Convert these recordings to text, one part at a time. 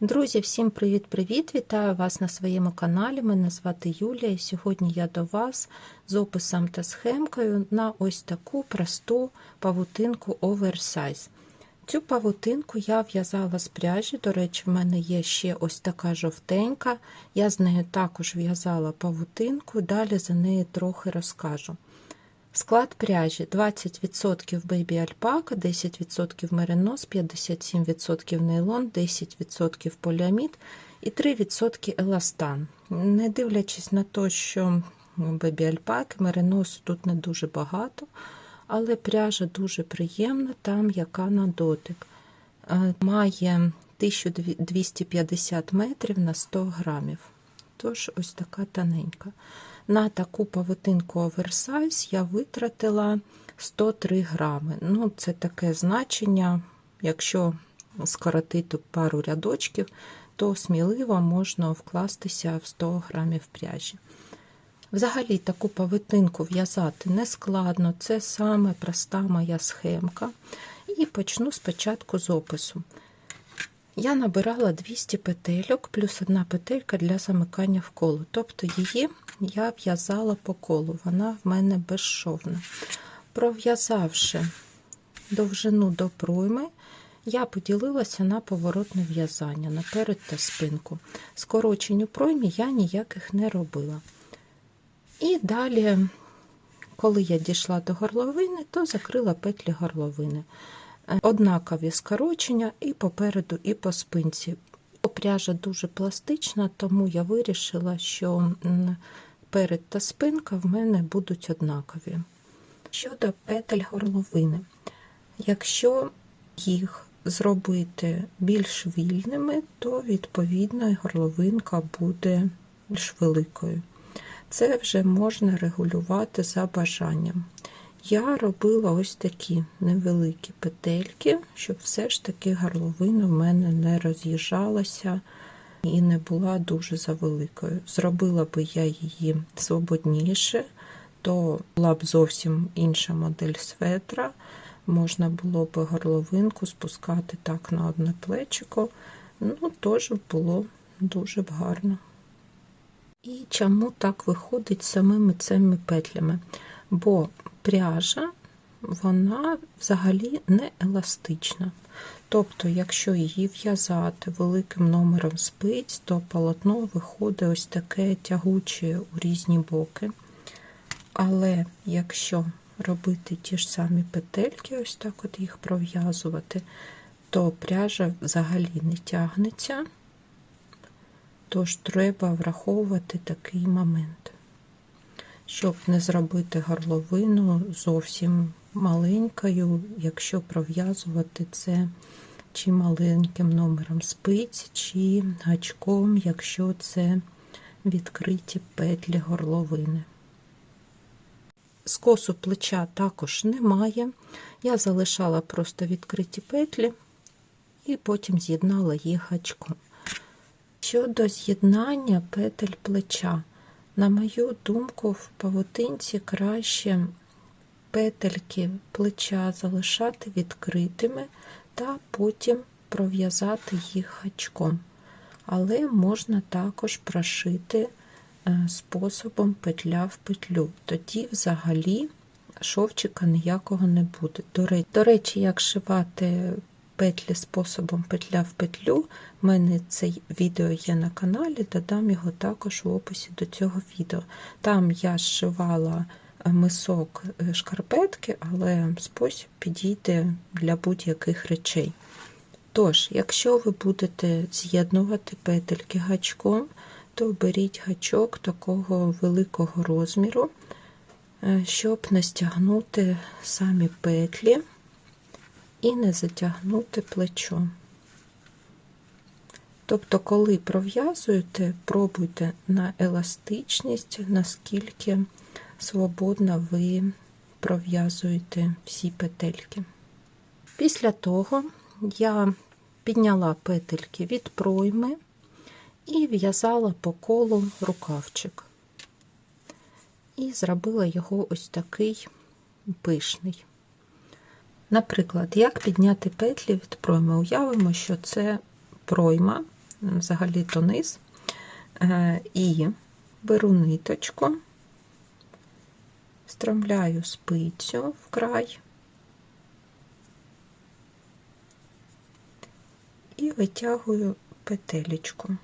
Друзі, всім привіт-привіт! Вітаю вас на своєму каналі. Мене звати Юлія, і сьогодні я до вас з описом та схемкою на ось таку просту павутинку оверсайз. Цю павутинку я в'язала з пряжі. До речі, в мене є ще ось така жовтенька. Я з нею також в'язала павутинку, далі за неї трохи розкажу. Склад пряжі 20% бейбі альпака, 10% меринос, 57% нейлон, 10% поліамід і 3% еластан. Не дивлячись на те, що бейбі альпаки, мериносу тут не дуже багато, але пряжа дуже приємна, там яка на дотик. Має 1250 метрів на 100 грамів. Тож ось така тоненька. На таку павутинку оверсайз я витратила 103 грами. Ну, це таке значення, якщо скоротити пару рядочків, то сміливо можна вкластися в 100 грамів пряжі. Взагалі, таку павутинку в'язати не складно, це саме проста моя схемка. І почну спочатку з опису. Я набирала 200 петельок плюс одна петелька для замикання в коло. Тобто її я в'язала по колу, вона в мене безшовна. Пров'язавши довжину до пройми, я поділилася на поворотне в'язання наперед та спинку. Скороченню проймі я ніяких не робила. І далі, коли я дійшла до горловини, то закрила петлі горловини. Однакові скорочення і попереду, і по спинці. Пряжа дуже пластична, тому я вирішила, що перед та спинка в мене будуть однакові. Щодо петель горловини, якщо їх зробити більш вільними, то відповідно горловинка буде більш великою. Це вже можна регулювати за бажанням. Я робила ось такі невеликі петельки, щоб все ж таки горловина в мене не роз'їжджалася і не була дуже завеликою. Зробила би я її свободніше, то була б зовсім інша модель светра. Можна було б горловинку спускати так на одне плечико. Ну, теж було дуже б гарно. І чому так виходить самими цими петлями? Бо пряжа, вона взагалі не еластична. Тобто, якщо її в'язати великим номером спиць, то полотно виходить ось таке тягуче у різні боки. Але якщо робити ті ж самі петельки, ось так от їх пров'язувати, то пряжа взагалі не тягнеться. Тож треба враховувати такий момент, щоб не зробити горловину зовсім маленькою, якщо пров'язувати це чи маленьким номером спиць, чи гачком, якщо це відкриті петлі горловини. Скосу плеча також немає. Я залишала просто відкриті петлі і потім з'єднала їх гачком. Щодо з'єднання петель плеча, на мою думку, в павутинці краще петельки плеча залишати відкритими та потім пров'язати їх гачком. Але можна також прошити способом петля в петлю. Тоді взагалі шовчика ніякого не буде. До речі, як шивати петлі способом петля в петлю, в мене це відео є на каналі, додам його також в описі до цього відео. Там я зшивала мисок шкарпетки, але спосіб підійде для будь-яких речей. Тож, якщо ви будете з'єднувати петельки гачком, то беріть гачок такого великого розміру, щоб не стягнути самі петлі і не затягнути плечо. Тобто, коли пров'язуєте, пробуйте на еластичність, наскільки свободно ви пров'язуєте всі петельки. Після того я підняла петельки від пройми і в'язала по колу рукавчик. І зробила його ось такий пишний. Наприклад, як підняти петлі від пройми? Уявимо, що це пройма, взагалі-то низ. Е, І беру ниточку, стромляю спицю в край і витягую петелечку.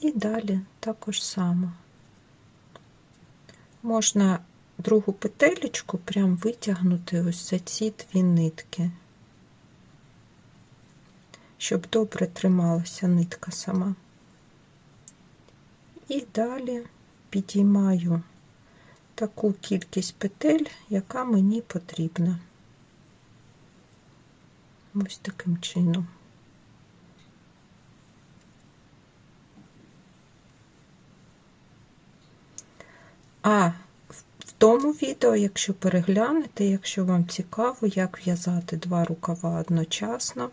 І далі також само. Можна другу петелечку прям витягнути ось за ці дві нитки, щоб добре трималася нитка сама. І далі підіймаю таку кількість петель, яка мені потрібна. Ось таким чином. А тому відео, якщо переглянете, якщо вам цікаво, як в'язати два рукава одночасно,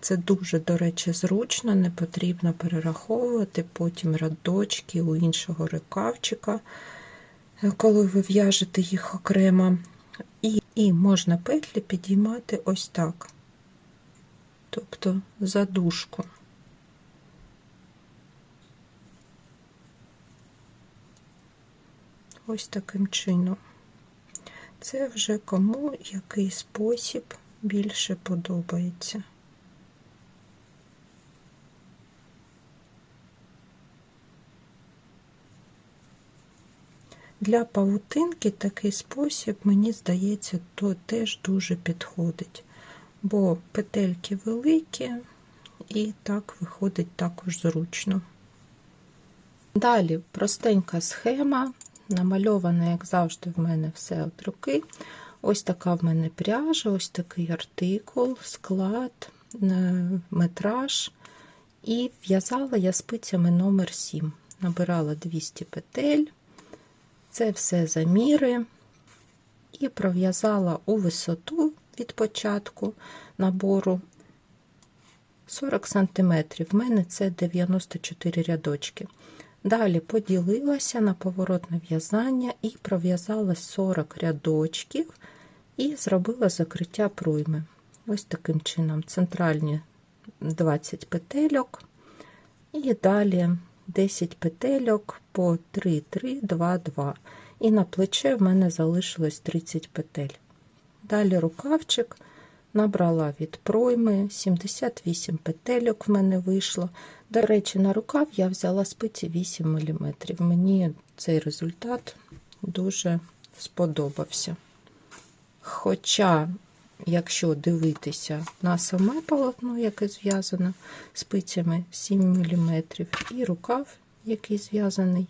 це дуже, до речі, зручно, не потрібно перераховувати потім радочки у іншого рукавчика, коли ви в'яжете їх окремо. І, і можна петлі підіймати ось так, тобто задушку. Ось таким чином. Це вже кому який спосіб більше подобається. Для павутинки такий спосіб, мені здається, то теж дуже підходить, бо петельки великі і так виходить також зручно. Далі простенька схема, намальована, як завжди, в мене все от руки. Ось така в мене пряжа, ось такий артикул, склад, метраж. І в'язала я спицями номер 7 Набирала 200 петель. Це все заміри і пров'язала у висоту від початку набору 40 см. В мене це 94 рядочки. Далі поділилася на поворотне в'язання і пров'язала 40 рядочків і зробила закриття пройми. Ось таким чином: центральні 20 петельок, і далі 10 петельок по 3, 3, 2, 2. І на плече в мене залишилось 30 петель. Далі рукавчик набрала від пройми, 78 петельок в мене вийшло. До речі, на рукав я взяла спиці 8 мм. Мені цей результат дуже сподобався. Хоча, якщо дивитися на саме полотно, яке зв'язано спицями 7 мм, і рукав, який зв'язаний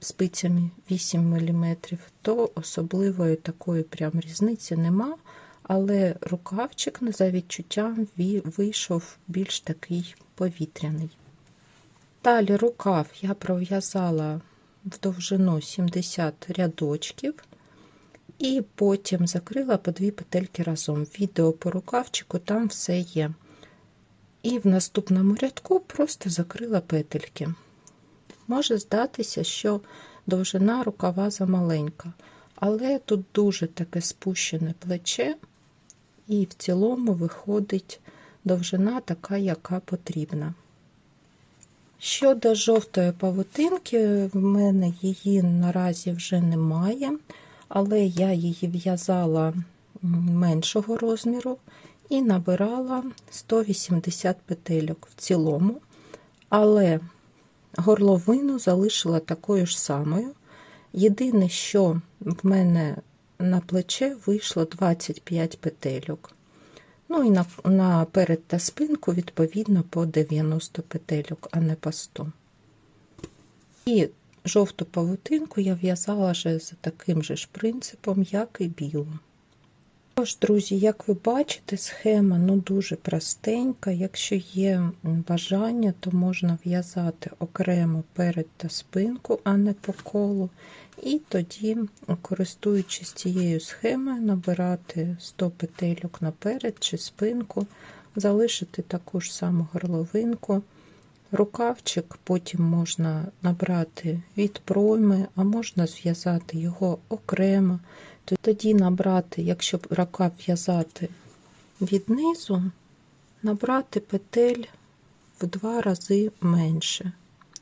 спицями 8 мм, то особливої такої прям різниці нема, але рукавчик, за відчуттям, вийшов більш такий повітряний. Далі рукав я пров'язала в довжину 70 рядочків, і потім закрила по дві петельки разом. Відео по рукавчику там все є. І в наступному рядку просто закрила петельки. Може здатися, що довжина рукава замаленька, але тут дуже таке спущене плече, і в цілому виходить довжина така, яка потрібна. Щодо жовтої павутинки, в мене її наразі вже немає, але я її в'язала меншого розміру і набирала 180 петельок в цілому, але горловину залишила такою ж самою. Єдине, що в мене на плече вийшло 25 петельок. Ну і на, на перед та спинку, відповідно, по 90 петельок, а не по 100. І жовту павутинку я в'язала вже за таким же ж принципом, як і білу. Тож, друзі, як ви бачите, схема ну, дуже простенька. Якщо є бажання, то можна в'язати окремо перед та спинку, а не по колу. І тоді, користуючись цією схемою, набирати 100 петельок наперед чи спинку, залишити таку ж саму горловинку. Рукавчик потім можна набрати від пройми, а можна зв'язати його окремо. Тоді набрати, якщо рукав в'язати від низу, набрати петель в два рази менше.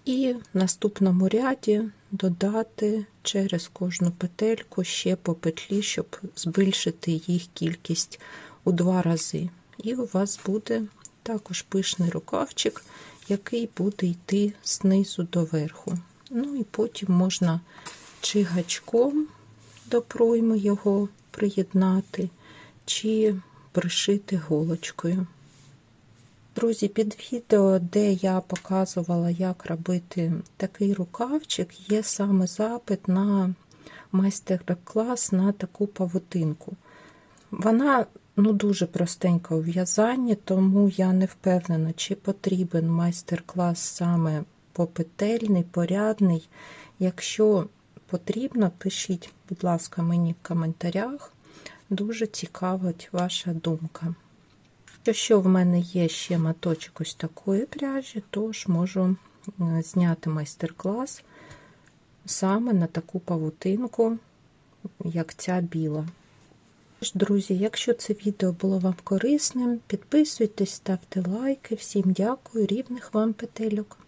І в наступному ряді додати через кожну петельку ще по петлі, щоб збільшити їх кількість у два рази. І у вас буде також пишний рукавчик, який буде йти знизу до верху. Ну і потім можна чи гачком до пройми його приєднати, чи пришити голочкою. Друзі, під відео, де я показувала, як робити такий рукавчик, є саме запит на майстер-клас на таку павутинку. Вона ну, дуже простенька у в'язанні, тому я не впевнена, чи потрібен майстер-клас саме попетельний, порядний. Якщо потрібно, пишіть, будь ласка, мені в коментарях. Дуже цікавить ваша думка. Якщо в мене є ще моточок ось такої пряжі, тож можу е, зняти майстер-клас саме на таку павутинку, як ця біла. Друзі, якщо це відео було вам корисним, підписуйтесь, ставте лайки. Всім дякую, рівних вам петельок.